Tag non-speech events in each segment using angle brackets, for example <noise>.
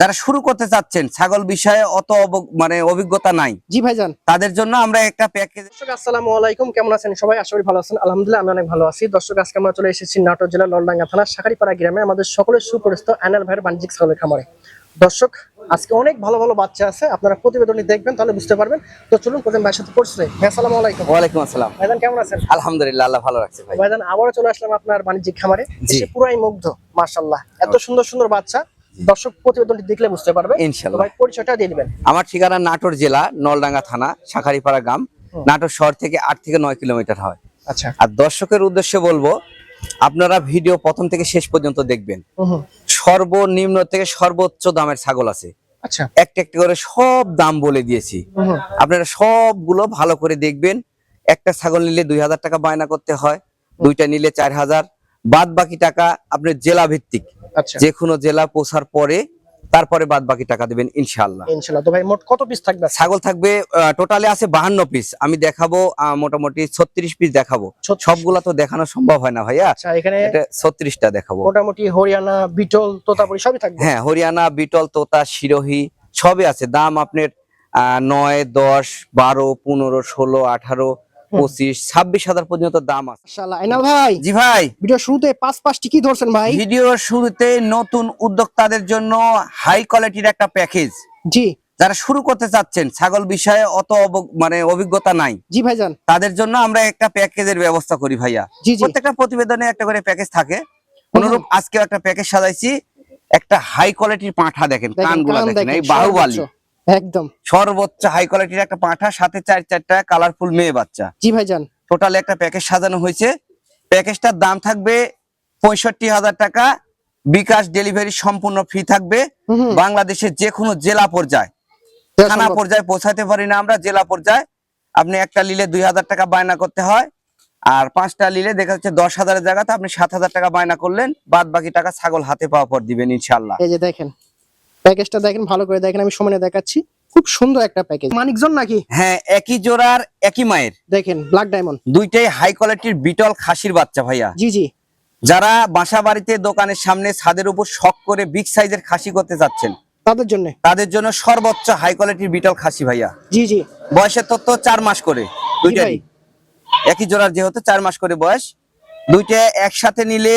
যারা শুরু করতে চাচ্ছেন। ছাগল বিষয়ে অত অব- মানে অভিজ্ঞতা নাই। জি ভাইজান। তাদের জন্য আমরা একটা প্যাকেজ দর্শক আসসালামু আলাইকুম। কেমন আছেন সবাই? আশা করি ভালো আছেন। আলহামদুলিল্লাহ আমি অনেক ভালো আছি। দর্শক আজকে আমরা চলে এসেছি নাটোর জেলার ললডাঙ্গা থানা শাখারিপাড়া গ্রামে আমাদের সকলের সুপরিচিত আনাল ভাইয়ের বাণিজ্যিক ছাগলের খামারে। দর্শক আজকে অনেক ভালো ভালো বাচ্চা আছে। আপনারা প্রতিবেদনটি দেখবেন তাহলে বুঝতে পারবেন। তো চলুন প্রথম ভাইয়ের সাথে পরিচয় ভাই আসসালামু আলাইকুম। ওয়ালাইকুম আসসালাম। ভাইজান কেমন আছেন? আলহামদুলিল্লাহ আল্লাহ ভালো রাখছে ভাই। ভাইজান আবারও চলে আসলাম আপনার বাণিজ্যিক খামারে। পুরাই মুগ্ধ মাশাআল্লাহ। এত সুন্দর সুন্দর বাচ্চা। দর্শক প্রতিবেদনটি দেখলে বুঝতে পারবে। ভাই পরিচয়টা দিয়ে দিবেন আমার ঠিকানা নাটোর জেলা নলডাঙ্গা থানা শাখারিপাড়া গ্রাম। নাটোর শহর থেকে আট থেকে নয় কিলোমিটার হয়। আচ্ছা। আর দর্শকের উদ্দেশ্যে বলব আপনারা ভিডিও প্রথম থেকে শেষ পর্যন্ত দেখবেন। সর্বনিম্ন থেকে সর্বোচ্চ দামের ছাগল আছে। আচ্ছা। একটা একটা করে সব দাম বলে দিয়েছি। আপনারা সবগুলো ভালো করে দেখবেন। একটা ছাগল নিলে দুই হাজার টাকা বায়না করতে হয় দুইটা নিলে চার হাজার। বাদ বাকি টাকা আপনার জেলা ভিত্তিক আচ্ছা। যে কোনো জেলা পৌঁছার পরে তারপরে বাদ বাকি টাকা দেবেন ইনশাল্লাহ ইনশাআল্লাহ। তো ভাই মোট কত পিস থাকবে ছাগল থাকবে টোটালি আছে বাহান্ন পিস আমি দেখাবো মোটামুটি ছত্রিশ পিস দেখাবো। সবগুলা তো দেখানো সম্ভব হয় না ভাইয়া। আচ্ছা এখানে ছত্রিশটা দেখাবো। মোটামুটি হরিয়ানা বিটল তোতাপুরি সবই থাকবে? হ্যাঁ হরিয়ানা বিটল তোতা শিরোহী সবই আছে। দাম আপনার আহ, নয় দশ বারো পনেরো ষোলো আঠারো পঁচিশ ছাব্বিশ হাজার পর্যন্ত দাম আছে। ভাই জি ভাই। ভিডিও শুরুতে পাঁচ পাঁচটি কি ধরছেন ভাই? ভিডিওর শুরুতে নতুন উদ্যোক্তাদের জন্য হাই কোয়ালিটির একটা প্যাকেজ জি। যারা শুরু করতে চাচ্ছেন ছাগল বিষয়ে অত মানে অভিজ্ঞতা নাই। জি ভাইজান। তাদের জন্য আমরা একটা প্যাকেজের ব্যবস্থা করি ভাইয়া। প্রত্যেকটা প্রতিবেদনে একটা করে প্যাকেজ থাকে। অনুরূপ আজকে একটা প্যাকেজ সাজাইছি। একটা হাই কোয়ালিটির পাঁঠা দেখেন কানগুলো দেখেন এই বাহুবালি। একদম। সর্বোচ্চ হাই কোয়ালিটির একটা পাঁঠা সাথে চার চারটা কালারফুল মেয়ে বাচ্চা। জি ভাইজান। টোটাল একটা প্যাকেজ সাজানো হয়েছে। প্যাকেজটার দাম থাকবে পঁয়ষট্টি হাজার টাকা। বিকাশ ডেলিভারি সম্পূর্ণ ফ্রি থাকবে। বাংলাদেশের যে কোনো জেলা পর্যায়ে। থানা পর্যায়ে পৌঁছাতে পারি না আমরা জেলা পর্যায়ে। আপনি একটা লিলে দুই হাজার টাকা বায়না করতে হয়। আর পাঁচটা লিলে দেখা যাচ্ছে দশ হাজারের জায়গাতে আপনি সাত হাজার টাকা বায়না করলেন। বাদ বাকি টাকা ছাগল হাতে পাওয়া পর দিবেন ইনশাল্লাহ এই যে দেখেন। প্যাকেজটা দেখেন ভালো করে দেখেন আমি সমানে দেখাচ্ছি। খুব সুন্দর একটা প্যাকেজ মানিকজন নাকি? হ্যাঁ একই জোড়ার একই মায়ের। দেখেন ব্ল্যাক ডায়মন্ড দুইটাই হাই কোয়ালিটির বিটল খাসির বাচ্চা ভাইয়া। জি জি। যারা বাসা বাড়িতে দোকানের সামনে ছাদের উপর শখ করে বিগ সাইজের খাসি করতে যাচ্ছেন তাদের জন্য। তাদের জন্য সর্বোচ্চ হাই কোয়ালিটির বিটল খাসি ভাইয়া। জি জি। বয়সের তথ্য চার মাস করে দুইটাই। একই জোড়ার যেহেতু চার মাস করে বয়স দুইটা একসাথে নিলে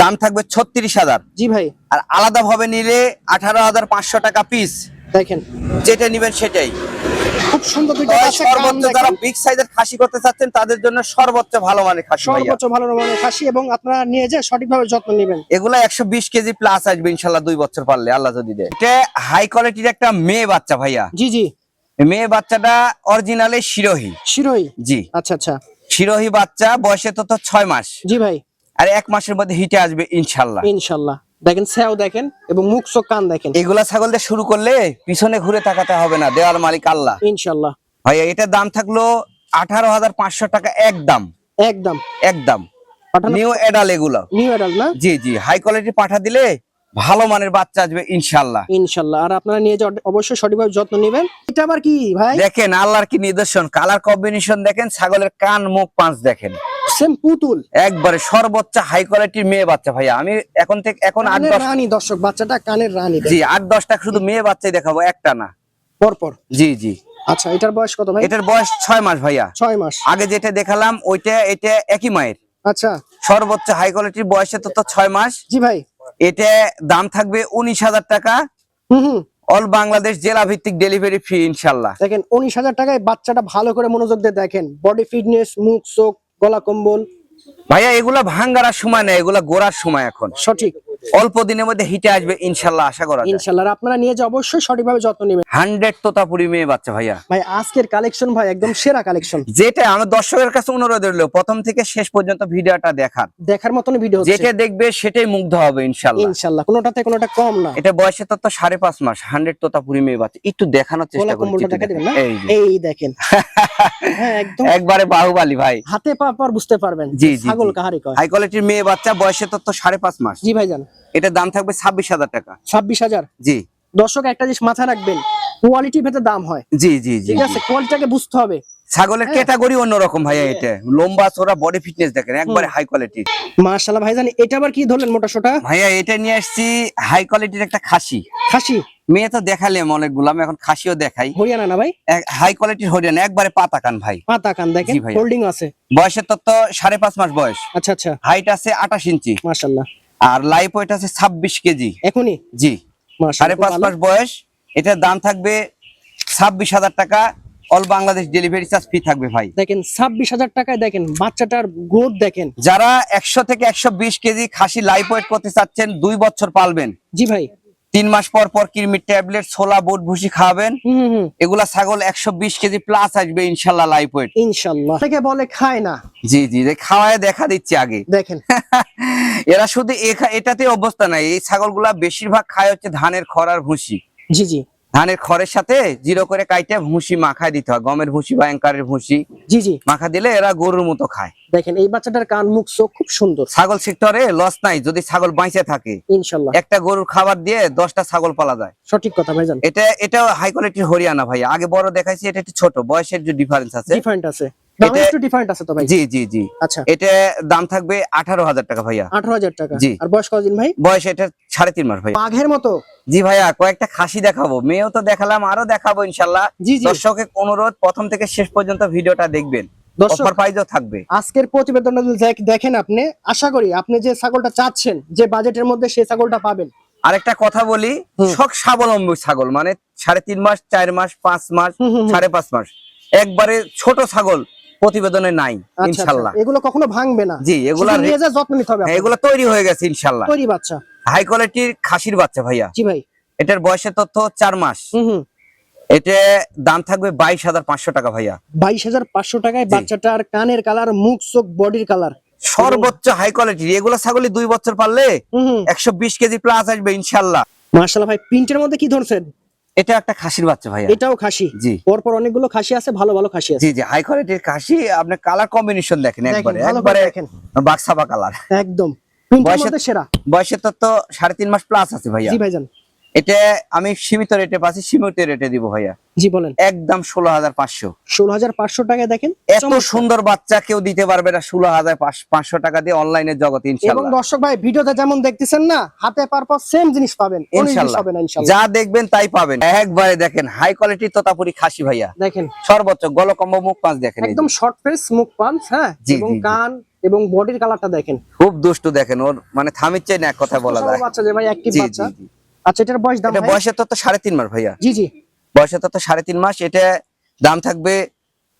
দাম থাকবে ছত্রিশ হাজার। জি ভাই। আর আলাদা ভাবে নিলে আঠারো হাজার পাঁচশো টাকা পিস দেখেন। যেটা নিবেন সেটাই। খুব সুন্দর দুইটা সর্বোচ্চ যারা বিগ সাইজের খাসি করতে চাচ্ছেন তাদের জন্য সর্বোচ্চ ভালো মানের খাসি সর্বোচ্চ ভালো রকমের খাসি এবং আপনারা নিয়ে যায় সঠিকভাবে যত্ন নেবেন। এগুলা একশো বিশ কেজি প্লাস আসবে দুই বছর পারলে আল্লাহ যদি দেয়। এটা হাই কোয়ালিটির একটা মেয়ে বাচ্চা ভাইয়া। জি জি। মেয়ে বাচ্চাটা অরিজিনালে শিরোহী। শিরোই জি। আচ্ছা আচ্ছা। শিরোহী বাচ্চা বয়সে তো তো ছয় মাস। জি ভাই। আর এক মাসের মধ্যে হিটে আসবে ইনশাল্লাহ ইনশাল্লাহ দেখেন স্যাও দেখেন এবং মুখ চোখ কান দেখেন। এগুলা ছাগল দিয়ে শুরু করলে পিছনে ঘুরে তাকাতে হবে না দেওয়ার মালিক আল্লাহ। ইনশাল্লাহ ভাইয়া এটার দাম থাকল আঠারো হাজার পাঁচশো টাকা একদম। একদম। একদম। নিউ এডাল এগুলো। নিউ অ্যাডাল্ট না? জি জি। হাই কোয়ালিটি পাঠা দিলে ভালো মানের বাচ্চা আসবে ইনশাল্লাহ ইনশাল্লাহ আর আপনারা নিয়ে অবশ্যই সঠিকভাবে যত্ন নেবেন। এটা আবার কি ভাই? দেখেন আল্লাহর কি নিদর্শন? কালার কম্বিনেশন দেখেন ছাগলের কান মুখ পাঁচ দেখেন। সেম পুতুল। একবারে সর্বোচ্চ হাই কোয়ালিটির মেয়ে বাচ্চা ভাইয়া। আমি এখন থেকে এখন আট দশ রানী দর্শক বাচ্চাটা কানের রানী। জি আট দশটা শুধু মেয়ে বাচ্চাই দেখাবো একটা না। পরপর? জি জি। আচ্ছা এটার বয়স কত ভাই? এটার বয়স ছয় মাস ভাইয়া। ছয় মাস। আগে যেটা দেখালাম ওইটা এটা একই মায়ের। আচ্ছা। সর্বোচ্চ হাই কোয়ালিটির বয়সে তো তো ছয় মাস। জি ভাই। এটা দাম থাকবে উনিশ হাজার টাকা। হুম অল বাংলাদেশ জেলা ভিত্তিক ডেলিভারি ফ্রি ইনশাল্লাহ। দেখেন উনিশ হাজার টাকায় বাচ্চাটা ভালো করে মনোযোগ দিয়ে দেখেন। বডি ফিটনেস মুখ চোখ গলা কম্বল। ভাইয়া এগুলা ভাঙ্গার সময় নেই এগুলা গোড়ার সময় এখন। সঠিক। অল্প দিনের মধ্যে হিটে আসবে ইনশাল্লাহ আশা করা ইনশাল্লাহ আপনারা নিয়ে যে অবশ্যই সঠিকভাবে যত্ন নেবেন। হান্ড্রেড তোতাপুরি মেয়ে বাচ্চা ভাইয়া। ভাই আজকের কালেকশন ভাই একদম সেরা কালেকশন। যেটা আমার দর্শকের কাছে অনুরোধ রইল প্রথম থেকে শেষ পর্যন্ত ভিডিওটা দেখার দেখার মতন ভিডিও যেটা দেখবে সেটাই মুগ্ধ হবে ইনশাল্লাহ। ইনশাল্লাহ কোনোটাতে কোনোটা কম না। এটা বয়সে তো সাড়ে পাঁচ মাস হান্ড্রেড তোতাপুরি মেয়ে বাচ্চা। একটু দেখানোর চেষ্টা গলা করি দেখা দিবেন না? এই দেখেন। হ্যাঁ একদম। একবারে বাহুবালি ভাই। হাতে পা পর বুঝতে পারবেন। জি, জি, ছাগল। কাহারি হাই কোয়ালিটির মেয়ে বাচ্চা বয়সে তো সাড়ে পাঁচ মাস। জি ভাই ভাইজান। এটার দাম থাকবে ছাব্বিশ হাজার টাকা। ছাব্বিশ হাজার? জি। দর্শক একটা জিনিস মাথায় রাখবেন কোয়ালিটি ভেতরে দাম হয়। জি জি জি ঠিক আছে কোয়ালিটিটাকে বুঝতে হবে। ছাগলের। ক্যাটাগরি অন্যরকম ভাইয়া এটা। লম্বা চোরা বডি ফিটনেস দেখেন একবারে হাই কোয়ালিটির মাশাআল্লাহ ভাইজান এটা আবার কি ধরলেন মোটা সোটা ভাইয়া এটা নিয়ে আসছি হাই কোয়ালিটির একটা খাসি। খাসি? মেয়ে তো দেখালাম অনেকগুলো আমি এখন খাসিও দেখাই। হরিয়ানা না ভাই? হাই কোয়ালিটির হরিয়ানা একবারে পাতা কান ভাই পাতা কান দেখেন হোল্ডিং আছে। বয়সের তত্ত্ব সাড়ে পাঁচ মাস বয়স। আচ্ছা আচ্ছা। হাইট আছে আঠাশ ইঞ্চি। মাশাআল্লাহ। আর লাইফ ওয়েট আছে ছাব্বিশ কেজি। এখনই? জি। সাড়ে পাঁচ মাস বয়স এটার দাম থাকবে ছাব্বিশ হাজার টাকা। All Bangladesh delivery charge free থাকবে ভাই। দেখেন ছাব্বিশ হাজার টাকায় দেখেন বাচ্চাটার গ্রোথ দেখেন। যারা একশো থেকে একশো বিশ কেজি খাসি লাইফ ওয়েট করতে চাচ্ছেন দুই বছর পালবেন। জি ভাই। তিন মাস পর পর কিরমির ট্যাবলেট ছোলা বুট ভুসি হুম এগুলা ছাগল একশো বিশ কেজি প্লাস আসবে ইনশাল্লাহ লাইফ ওয়েট ইনশাল্লাহ। থেকে বলে খায় না। জি জি খাওয়ায় দেখা দিচ্ছে আগে। দেখেন। <laughs> এরা শুধু এটাতে অবস্থা নাই এই ছাগলগুলা বেশিরভাগ খায় হচ্ছে ধানের খরার ভুসি। জি জি। ধানের খড়ের সাথে জিরো করে কাইটে ভুসি মাখায় দিতে হয়। গমের ভুসি বা অ্যাঙ্কারের ভুসি জি জি। মাখা দিলে এরা গরুর মতো খায়। দেখেন এই বাচ্চাটার কান মুখ চোখ খুব সুন্দর। ছাগল সেক্টরে লস নাই যদি ছাগল বাঁচে থাকে। ইনশাল্লাহ। একটা গরুর খাবার দিয়ে দশটা ছাগল পালা যায়। সঠিক কথা ভাইজান। এটা এটা হাই কোয়ালিটির হরিয়ানা ভাই আগে বড় দেখাইছি এটা একটু ছোট বয়সের যে ডিফারেন্স আছে। ডিফারেন্ট আছে। ভাই? জি জি জি। আচ্ছা। এটা দাম থাকবে আঠারো হাজার টাকা ভাইয়া। আঠারো হাজার টাকা। জি। আর বয়স কতদিন ভাই? বয়স এটা সাড়ে তিন মাস বাঘের মতো। জি ভাইয়া কয়েকটা খাসি দেখাবো। মেয়েও তো দেখালাম আরও দেখাবো ইনশাল্লাহ। দর্শকের অনুরোধ প্রথম থেকে শেষ পর্যন্ত ভিডিওটা দেখবেন। অফার প্রাইজও থাকবে। আজকের প্রতিবেদনটা দেখ- দেখেন আপনি আশা করি আপনি যে ছাগলটা চাচ্ছেন যে বাজেটের মধ্যে সেই ছাগলটা পাবেন। আরেকটা কথা বলি। সব স্বাবলম্বী ছাগল মানে সাড়ে তিন মাস চার মাস পাঁচ মাস। সাড়ে পাঁচ মাস। একবারে ছোট ছাগল প্রতিবেদনে নাই আচ্ছা, ইনশাল্লাহ। আচ্ছা। এগুলো কখনো ভাঙবে না। জি এগুলা যত্ন নিতে হবে হ্যাঁ। এগুলা তৈরি হয়ে গেছে ইনশাল্লাহ। তৈরি বাচ্চা। হাই কোয়ালিটির খাসির বাচ্চা ভাইয়া। জি ভাই। এটার বয়সের তথ্য চার মাস। এটা দাম থাকবে বাইশ হাজার পাঁচশো টাকা ভাইয়া। বাইশ হাজার পাঁচশো টাকায় বাচ্চাটার কানের কালার মুখ চোখ বডির কালার। সর্বোচ্চ হাই কোয়ালিটির এগুলা ছাগলই দুই বছর পারলে একশো বিশ কেজি প্লাস আসবে ইনশাল্লাহ। মার্শাল্লাহ ভাই প্রিন্টের মধ্যে কি ধরছেন? এটা একটা খাসির বাচ্চা ভাই এটাও খাসি? জি। পরপর অনেকগুলো খাসি আছে ভালো ভালো খাসি আছে। জি জি হাই কোয়ালিটির খাসি আপনি কালার কম্বিনেশন দেখেন একবারে একবারে দেখেন। বাক্সাবা কালার। একদম। বয়সের বয়সে- তো সেরা। বয়সের তো সাড়ে তিন মাস প্লাস আছে ভাইয়া। জি ভাইজান। এটা আমি সীমিত রেটে পাচ্ছি সীমিত রেটে দিব ভাইয়া। জি বলেন। একদম ষোলো হাজার পাঁচশো। ষোলো হাজার পাঁচশো টাকা দেখেন এত সুন্দর বাচ্চা কেউ দিতে পারবে না ষোলো হাজার পাঁচশো টাকা দিয়ে অনলাইনের জগতে এবং দর্শক ভাই ভিডিওতে যেমন দেখতেছেন না হাতে পার পর সেম জিনিস পাবেন ইনশাল্লাহ। যা দেখবেন তাই পাবেন। একবারে দেখেন হাই কোয়ালিটি তোতাপুরি খাসি ভাইয়া। দেখেন। সর্বোচ্চ গলকম্ব মুখ পাঁচ দেখেন একদম শর্ট ফেস মুখ পাঁচ হ্যাঁ? জি, এবং। কান এবং বডির কালারটা দেখেন। খুব দুষ্টু দেখেন ওর মানে থামিচ্ছে না এক কথা বলা যায়। বাচ্চা যে ভাই অ্যাক্টিভ জি বাচ্চা। আচ্ছা এটার বয়স দাম এটা? বয়সের তত্ত্ব সাড়ে তিন মাস ভাইয়া। জি জি। বয়সের তত্ত্ব সাড়ে তিন মাস এটা দাম থাকবে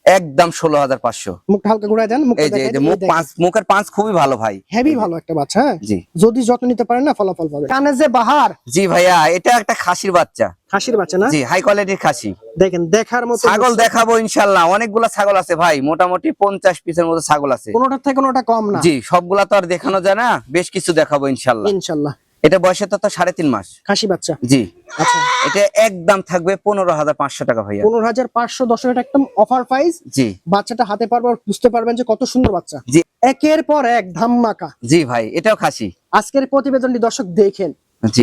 একদম ষোলো হাজার পাঁচশো। মুখটা হালকা ঘুরায় দেন মুখটা এই যে এই যে মুখ পাঁচ মুখের পাঁচ খুবই ভালো ভাই। হেভি ভালো একটা বাচ্চা হ্যাঁ? জি। যদি যত্ন নিতে পারেন না ফলাফল পাবে কানে যে বাহার। জি ভাইয়া এটা একটা খাসির বাচ্চা। খাসির বাচ্চা না? জি হাই কোয়ালিটির খাসি। দেখেন দেখার মতো ছাগল দেখাবো ইনশাল্লাহ অনেকগুলা ছাগল আছে ভাই মোটামুটি পঞ্চাশ পিসের মতো ছাগল আছে। কোনোটার থেকে কোনোটা কম না। জি সবগুলা তো আর দেখানো যায় না বেশ কিছু দেখাবো ইনশাল্লাহ ইনশাল্লাহ এটা বয়সের তো সাড়ে তিন মাস। খাসি বাচ্চা? জি। আচ্ছা। এটা একদম থাকবে পনেরো হাজার পাঁচশো টাকা ভাইয়া। পনেরো হাজার পাঁচশো দশ এটা একদম অফার প্রাইস জি। বাচ্চাটা হাতে পারবার বুঝতে পারবেন যে কত সুন্দর বাচ্চা। জি। একের পর এক ধাম্মাকা। জি ভাই এটাও খাসি। আজকের প্রতিবেদনটি দর্শক দেখেন।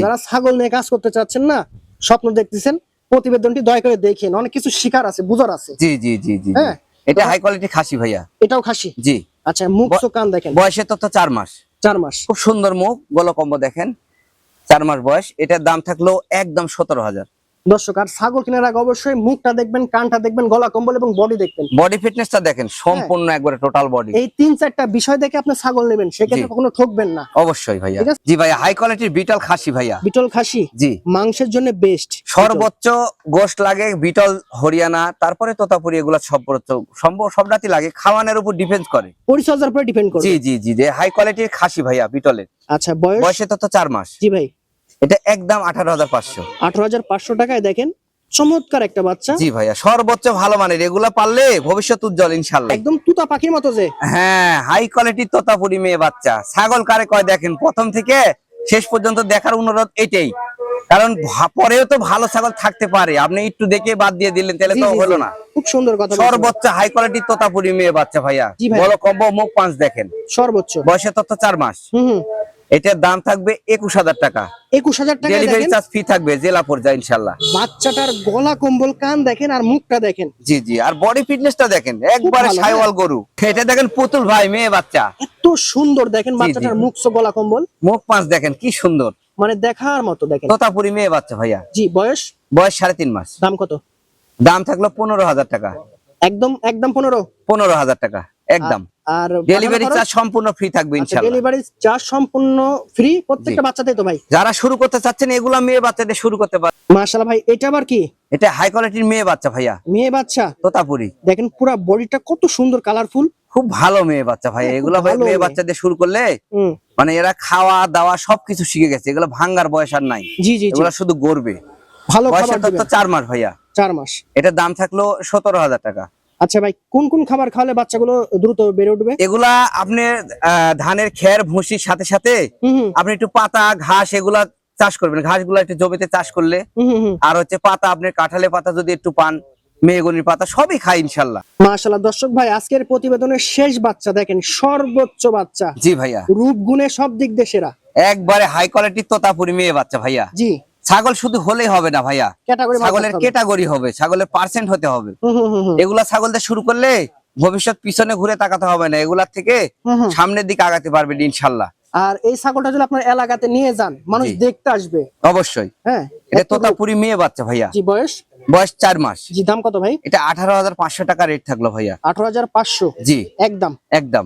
যারা ছাগল নিয়ে কাজ করতে চাচ্ছেন না স্বপ্ন দেখতেছেন প্রতিবেদনটি দয়া করে দেখেন। অনেক কিছু শিকার আছে বুঝার আছে। জি জি জি জি। হ্যাঁ। এটা হাই কোয়ালিটি খাসি ভাইয়া। এটাও খাসি? জি। আচ্ছা মুখ চোখ কান দেখেন। বয়সের তো চার মাস। চার মাস। খুব সুন্দর মুখ গলকম্ব দেখেন। চার মাস বয়স এটার দাম থাকল একদম সতেরো হাজার। দর্শক আর ছাগল কেনার আগে অবশ্যই মুখটা দেখবেন কানটা দেখবেন গলা কম্বল এবং বডি দেখবেন। বডি ফিটনেসটা দেখেন সম্পূর্ণ একবারে টোটাল বডি এই তিন চারটা বিষয় দেখে আপনি ছাগল নেবেন সেক্ষেত্রে কখনো ঠকবেন না। অবশ্যই ভাইয়া। জি ভাইয়া হাই কোয়ালিটির বিটল খাসি ভাইয়া। বিটল খাসি? জি। মাংসের জন্য বেস্ট সর্বোচ্চ গোস্ট লাগে বিটল হরিয়ানা তারপরে তোতাপুরি এগুলো সর্বোচ্চ সম্ভব সব রাতি লাগে খাওয়ানোর উপর ডিপেন্ড করে। পরিচর্যার উপর ডিপেন্ড করে জি জি জি হাই কোয়ালিটির খাসি ভাইয়া বিটলের। আচ্ছা বয়স? বয়সে তো চার মাস। জি ভাই। এটা একদম আঠারো হাজার পাঁচশো। আঠারো হাজার পাঁচশো টাকায় দেখেন চমৎকার একটা বাচ্চা। জি ভাইয়া সর্বোচ্চ ভালো মানের। এগুলা পারলে ভবিষ্যৎ উজ্জ্বল ইনশাল্লাহ একদম তুতা পাখির মতো যে। হ্যাঁ হাই কোয়ালিটির তোতাপুরি মেয়ে বাচ্চা। ছাগল কারে কয় দেখেন প্রথম থেকে শেষ পর্যন্ত দেখার অনুরোধ এটাই। কারণ পরেও তো ভালো ছাগল থাকতে পারে। আপনি একটু দেখে বাদ দিয়ে দিলেন তাহলে তো হলো না। খুব সুন্দর কথা। সর্বোচ্চ হাই কোয়ালিটির তোতাপুরি মেয়ে বাচ্চা ভাইয়া। বড় কম্বো মুখ পাঁচ দেখেন। সর্বোচ্চ। বয়সে তত চার মাস। হুম। এটার দাম থাকবে একুশ হাজার টাকা। একুশ হাজার টাকা ডেলিভারি চার্জ ফি থাকবে জেলা পর্যায়ে ইনশাল্লাহ বাচ্চাটার গলা কম্বল কান দেখেন আর মুখটা দেখেন। জি জি আর বডি ফিটনেসটা দেখেন একবারে সাইওয়াল গরু। এটা দেখেন পুতুল ভাই মেয়ে বাচ্চা। এত সুন্দর দেখেন বাচ্চাটার মুখ গলা কম্বল। মুখ পাঁচ দেখেন কি সুন্দর। মানে দেখার মতো দেখেন। তোতাপুরি মেয়ে বাচ্চা ভাইয়া। জি বয়স? বয়স সাড়ে তিন মাস। দাম কত? দাম থাকল পনেরো হাজার টাকা। একদম একদম পনেরো। পনেরো হাজার টাকা। একদম। আর ডেলিভারি চার্জ সম্পূর্ণ ফ্রি থাকবে ইনশাল্লাহ। ডেলিভারি চার্জ সম্পূর্ণ ফ্রি প্রত্যেকটা বাচ্চাতেই তো ভাই? যারা শুরু করতে চাচ্ছেন এগুলা মেয়ে বাচ্চাদের শুরু করতে পারে মাশাআল্লাহ ভাই এটা আবার কি? এটা হাই কোয়ালিটির মেয়ে বাচ্চা ভাইয়া। মেয়ে বাচ্চা? তোতাপুরি। দেখেন পুরো বডিটা কত সুন্দর কালারফুল খুব ভালো মেয়ে বাচ্চা ভাইয়া। হ্যাঁ, এগুলো ভাই মেয়ে। বাচ্চাদের শুরু করলে মানে এরা খাওয়া দাওয়া সবকিছু শিখে গেছে। এগুলো ভাঙ্গার বয়স আর নাই। জি জি এগুলো শুধু গড়বে। ভালো খাবার চার মাস ভাইয়া। চার মাস। এটার দাম থাকল সতেরো হাজার টাকা। আচ্ছা ভাই কোন কোন খাবার খাওয়ালে বাচ্চাগুলো দ্রুত বেড়ে উঠবে? এগুলা আপনি ধানের খের ভুসির সাথে সাথে আপনি একটু পাতা ঘাস এগুলা চাষ করবেন। ঘাসগুলা একটু জমিতে চাষ করলে আর হচ্ছে পাতা আপনি কাঁঠালে পাতা যদি একটু পান মেহগনির পাতা সবই খায় ইনশাল্লাহ। মাশাআল্লাহ দর্শক ভাই আজকের প্রতিবেদনের শেষ বাচ্চা দেখেন সর্বোচ্চ বাচ্চা। জি ভাইয়া। রূপ গুণে সব দিক দিয়ে সেরা একবারে হাই কোয়ালিটির তোতাপুরি মেয়ে বাচ্চা ভাইয়া। জি। ছাগল শুধু হলেই হবে না ভাইয়া। ছাগলের ক্যাটাগরি হবে ছাগলের পার্সেন্ট হতে হবে। এগুলা ছাগল দিয়ে শুরু করলে ভবিষ্যৎ পিছনে ঘুরে তাকাতে হবে না এগুলার থেকে। সামনের দিকে আগাতে পারবেন ইনশাল্লাহ। আর এই ছাগলটা যদি আপনার এলাকাতে নিয়ে যান মানুষ দেখতে আসবে। অবশ্যই। হ্যাঁ এটা। তোতাপুরি মেয়ে বাচ্চা ভাইয়া। জি বয়স? বয়স চার মাস। জি দাম কত ভাই? এটা আঠারো হাজার পাঁচশো টাকা রেট থাকল ভাইয়া। আঠারো হাজার পাঁচশো। জি। একদম। একদম।